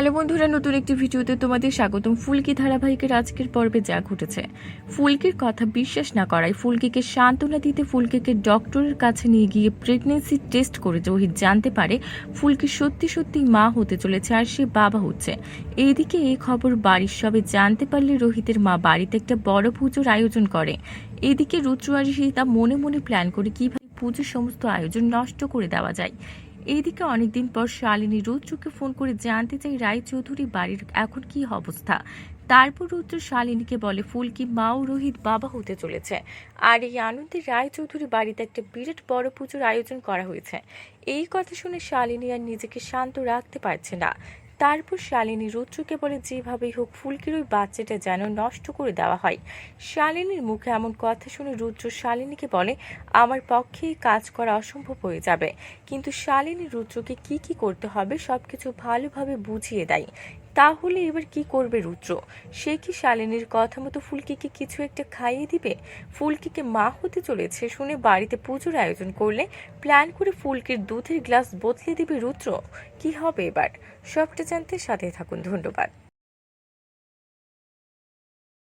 Hello বন্ধুরা, নতুন একটি ভিডিওতে তোমাদের স্বাগতম। ফুলকি ধারাবাহিকের আজকের পর্বে যা ঘটেছে। ফুলকির কথা বিশ্বাস না করায় ফুলকিকে সান্ত্বনা দিতে ফুলকিকে ডক্টরের কাছে নিয়ে গিয়ে প্রেগনেন্সি টেস্ট করে রোহিত জানতে পারে ফুলকি সত্যি সত্যি মা হতে চলেছে আর সে বাবা হচ্ছে। এইদিকে এই খবর বাড়ির সবে জানতে পারলে রোহিতের মা বাড়িতে একটা বড় পুজোর আয়োজন করে। এদিকে আর সীতা মনে মনে প্ল্যান করে কীভাবে পুজোর সমস্ত আয়োজন নষ্ট করে দেওয়া যায়। এইদিকে অনেকদিন পর শালিনী রুদ্রকে ফোন করে জানতে চাই রায়চৌধুরী বাড়ির এখন কি অবস্থা। তারপর রুদ্র শালিনীকে বলে ফুলকি মা ও রোহিত বাবা হতে চলেছে। আর এই আনন্দে রায়চৌধুরী বাড়িতে একটা বিরাট বড় পুজোর আয়োজন করা হয়েছে। এই কথা শুনে শালিনী আর নিজেকে শান্ত রাখতে পারছে না। তারপর শালিনী রুদ্রকে বলে, যেভাবেই হোক, ফুলকির ওই বাচ্চাটা যেন নষ্ট করে দেওয়া হয়। শালিনীর মুখে এমন কথা শুনে রুদ্র শালিনীকে বলে, আমার পক্ষে কাজ করা অসম্ভব হয়ে যাবে। কিন্তু শালিনী রুদ্রকে কি কি করতে হবে, সবকিছু ভালোভাবে বুঝিয়ে দেয়। তাহলে এবার কি করবে রুদ্র? সে কি শালিনীর কথা মতো ফুলকিকে কিছু একটা খাইয়ে দিবে? ফুলকিকে মা হতে চলেছে শুনে বাড়িতে পুজোর আয়োজন করলে প্ল্যান করে ফুলকির দুধের গ্লাস বদলে দিবে রুদ্র। কি হবে এবার? সবটা জানতে সাথে থাকুন। ধন্যবাদ।